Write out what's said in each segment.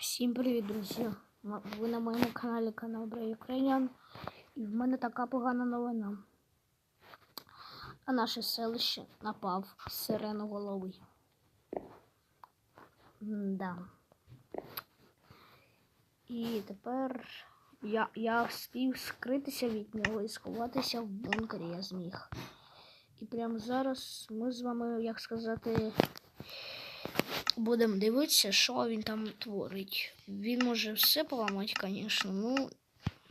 Всім привіт, друзі! Ви на моєму каналі канал Брей Українян. І в мене така погана новина. На наше селище напав сиреноголовий. Да. І тепер я, я встиг скритися від нього і сховатися в бункері я зміг. І прямо зараз ми з вами, як сказати, будемо дивитися, що він там творить. Він може все поламати, звісно. Ну,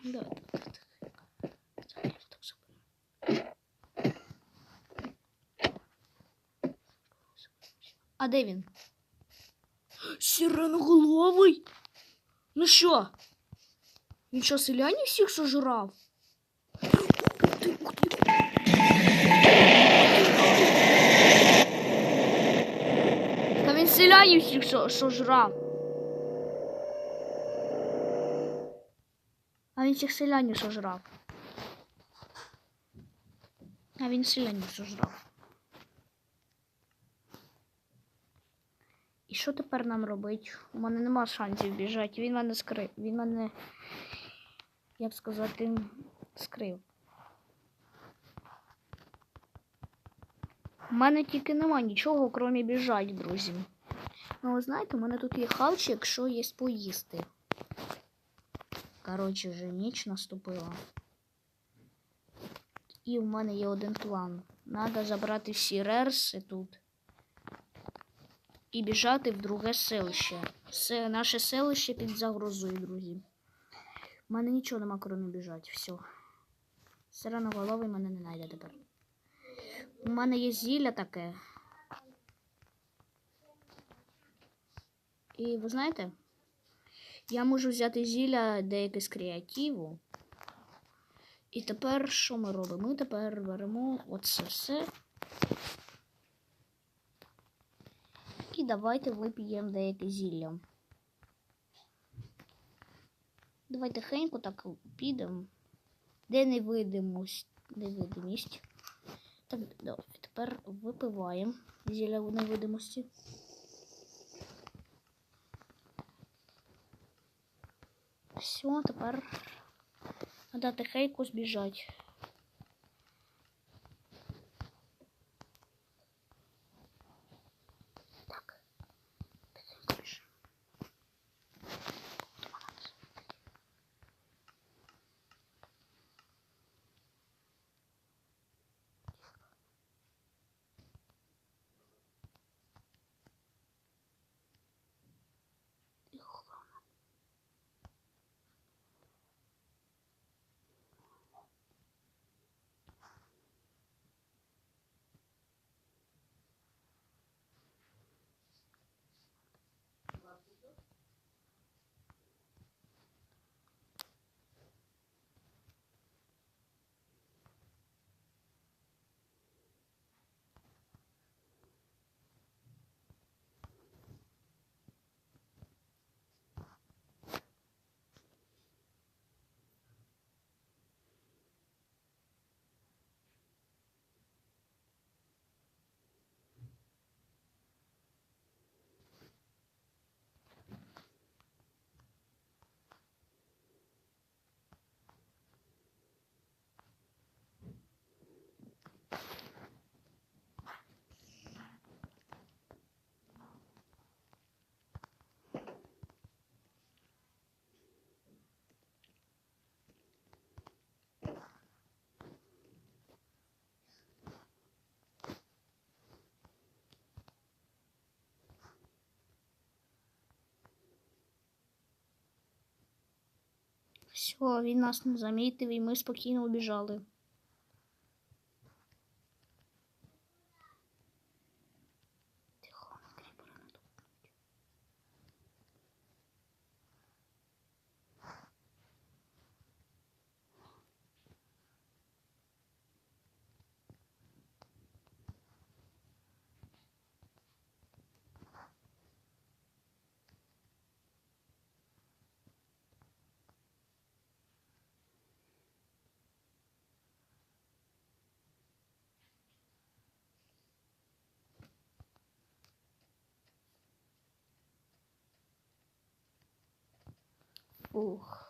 да, так, так. А де він? Сиреноголовий? Ну що? Він що, селянів всіх сожрав? Селянів всіх що, що жрав. А він всіх селянів сожрав. А він селянів сожрав. І що тепер нам робити? У мене нема шансів біжати. Він мене скрив. Він мене, як сказати, скрив. У мене тільки нема нічого, крім біжать, друзі. Ну, ви знаєте, у мене тут є хавчик, якщо є поїсти. Коротше, вже ніч наступила. І в мене є один план. Надо забрати всі рерси тут. І біжати в друге селище. Це наше селище під загрозою, друзі. У мене нічого нема, крім біжать. Все. Сиреноголовий мене не знайде тепер. У мене є зілля таке. І ви знаєте, я можу взяти зілля деяке з креативу. І тепер що ми робимо? Ми тепер беремо оце все. І давайте вип'ємо деяке зілля. Давайте тихенько так підемо. Де невидимость? Невидимість. Так, давай, тепер випиваємо зілля невидимості. Все, тепер надати хейку збіжати. Все, він нас не замітив і ми спокійно убіжали. 不喝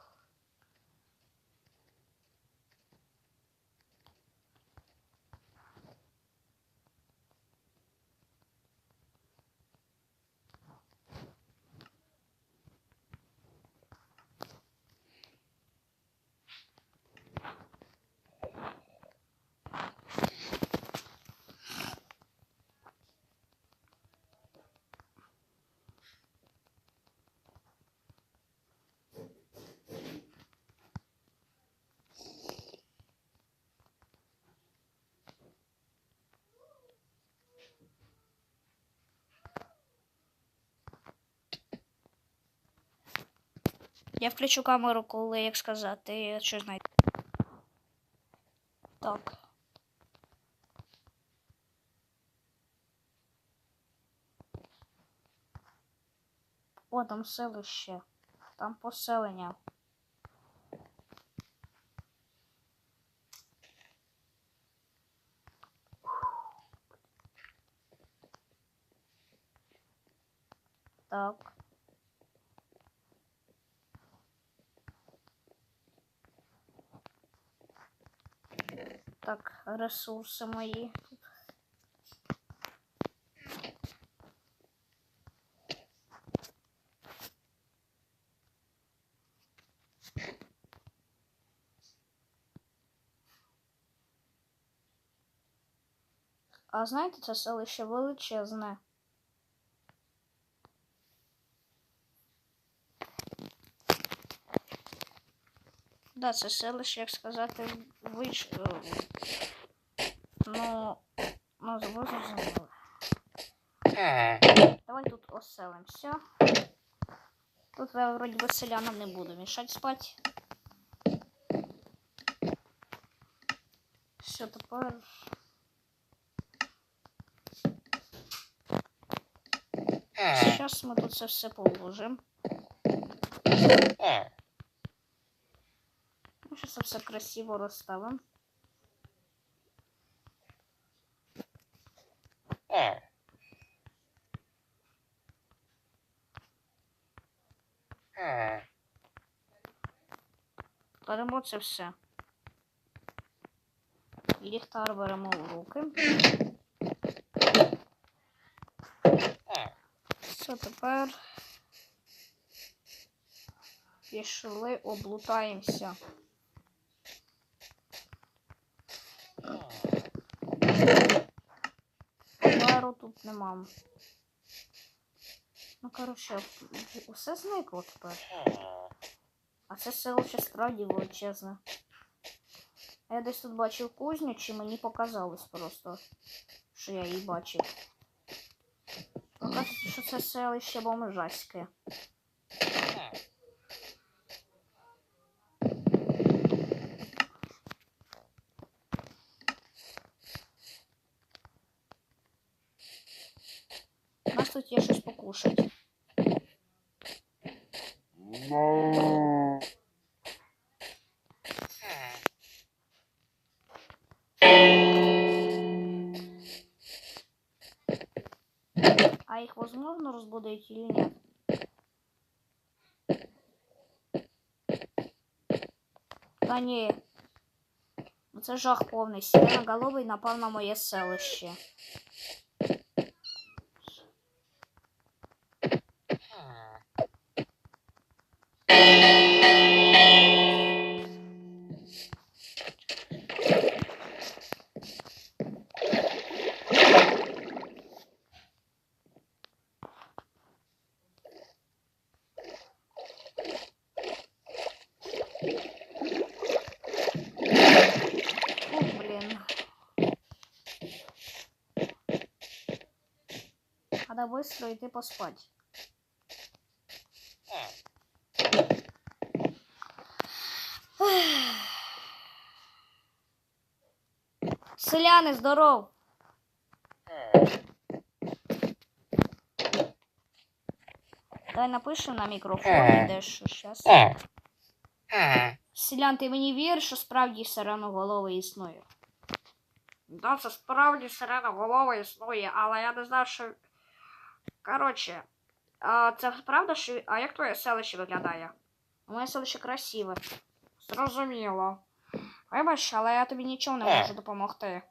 Я включу камеру, коли, як сказати, що знайду. Так. О, там селище. Там поселення. Так. Так, ресурси мої. А знаєте, це селище величезне. Да, це селище, як сказати, виш... е, Ну, ну, зрозуміло. Давай тут оселимося. Тут я вроді би селянам не буду мішати спати. Все, тепер. Зараз ми тут це все положимо. Це все красиво розставимо. Беремо це все. Ліхтар беремо в руки. Все, тепер пішли, облутаємося. Фару тут. Ну, коротше, усе зникло тепер. А це селище справді величезне. Я десь тут бачив кузню, чи мені показалось просто, що я її бачив. Показується, що це селище бомжаське. тут є щось покушати. А их возможно разбудить или нет? Та ні. Ну, Це жах повний. Сиреноголовий напав на моє селище. Надо быстро идти поспать. Селяни, здоров! Давай напишемо на мікрофоні дещо щас. Селян, ти мені віриш, що справді сиреноголовий існує? Да, це справді сиреноголовий існує, але я не знав, що. Коротше, а це правда, що. А як твоє селище виглядає? Моє селище красиве. Зрозуміло. Вибач, але я тобі нічого не можу допомогти.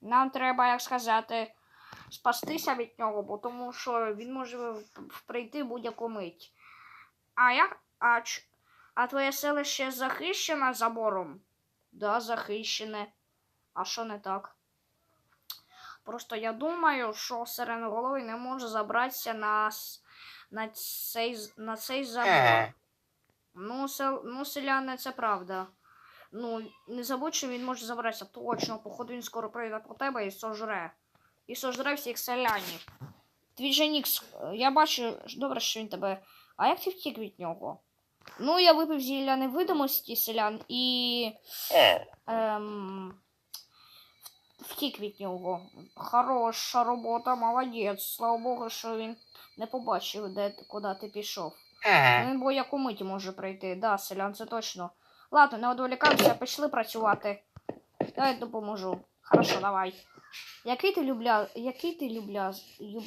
Нам треба, як сказати, спастися від нього, бо тому що він може прийти будь-яку мить. А як. А, ч- а твоє селище захищене забором? Да, захищене. А що не так? Просто я думаю, що сиреноголовий не може забратися на, на, цей, на цей забор. Ну, сел, ну, селяни, це правда. Ну, не забудь, що він може забратися. Точно, походу він скоро прийде по тебе і сожре. І сожре всіх селянів. Твій же Нікс, е, я бачу, добре, що він тебе. А як ти втік від нього? Ну, я випив зілля невидимості селян і. Ем, втік від нього. Хороша робота, молодець. Слава Богу, що він не побачив, де, куди ти пішов. Ну, Він бо яку миті може прийти. Да, селян, це точно. Ладно, не одволікаємося, пішли працювати. Давай допоможу. Хорошо, давай. Який ти любля... Який ти любляз... Люб...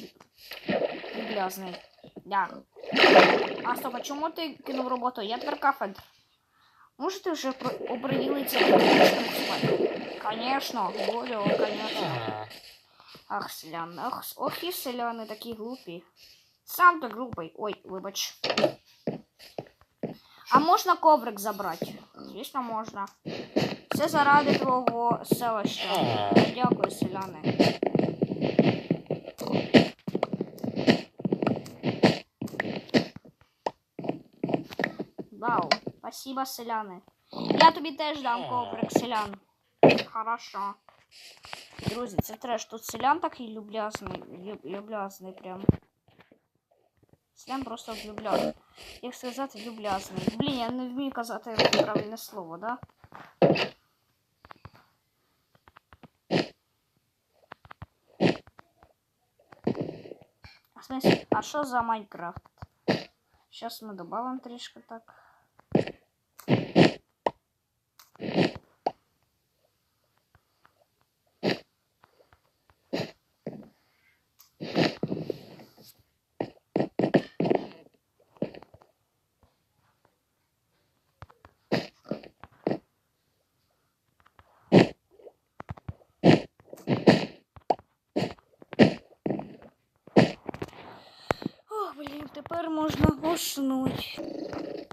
люблязний? Да. А стоп, а чому ти кинув роботу? Я тепер кафедр. Може вже про... оприділиться до спати? Конечно, буду, конечно. Ах, селяни, ах, с- ох і селяни такі глупі. Сам ти глупий. Ой, вибач. А можна коврик забрати? Звісно, можна. Це заради твого селища. Дякую, селяни. Вау, спасибо, селяни. Я тобі теж дам коврик, селян. Хорошо. Друзі, це треш. Тут селян такий люблязний. Люб, люблязний прям. Селян просто влюбляний. Як сказати, люблязний. Блін, я не вмію казати правильне слово, да? А в смысле, а що за Майнкрафт? Сейчас ми добавим трішки так. Тепер можна уснути.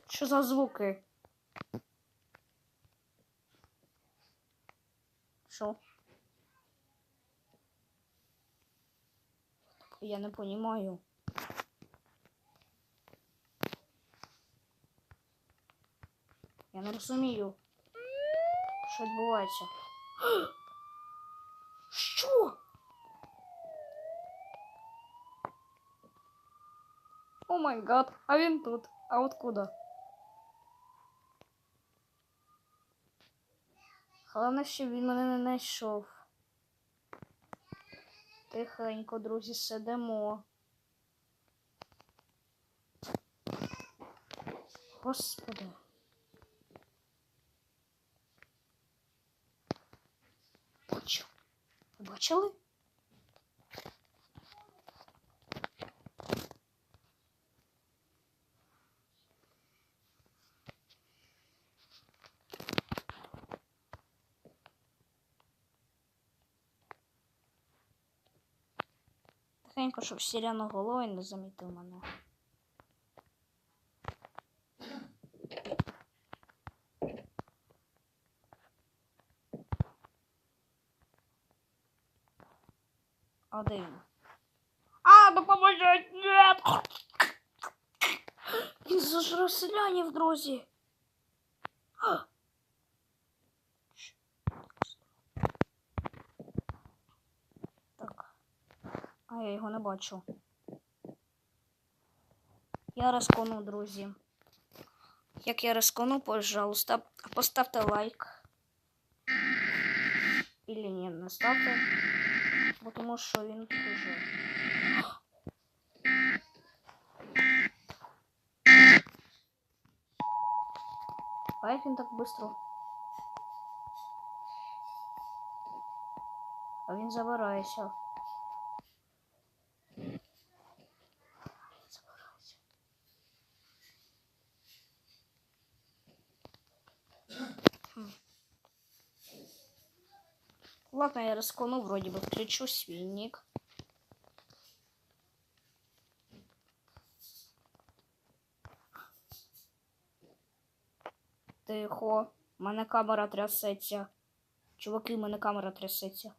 Що за звуки? Що? Я не понімаю. Я не розумію. Що відбувається? Що? Май гад, а він тут. А откуда? Головне, що він мене не знайшов. Тихенько, друзі, сидимо. Господи. Бачили? Тихенько, щоб сіряноголовий не замітив мене. А де він? А, допоможіть! Нет! Він зажрав селянів, друзі. А! Так. А бачу. Я розкону, друзі. Як я розкону, пожалуйста, поставте лайк. Или не ставте. Бо тому що він дуже. А він так швидко? А він. Забирається. Ладно, я рискну, вроде бы включу свій нік. Тихо, в мене камера трясеться. Чуваки, в мене камера трясеться.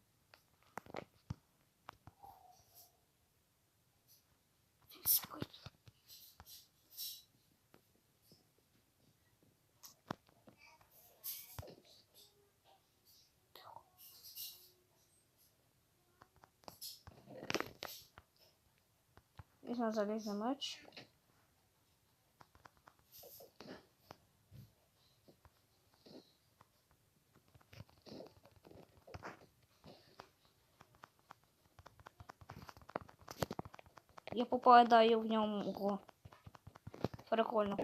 Залізний меч. Я попадаю в ньому. Прикольно.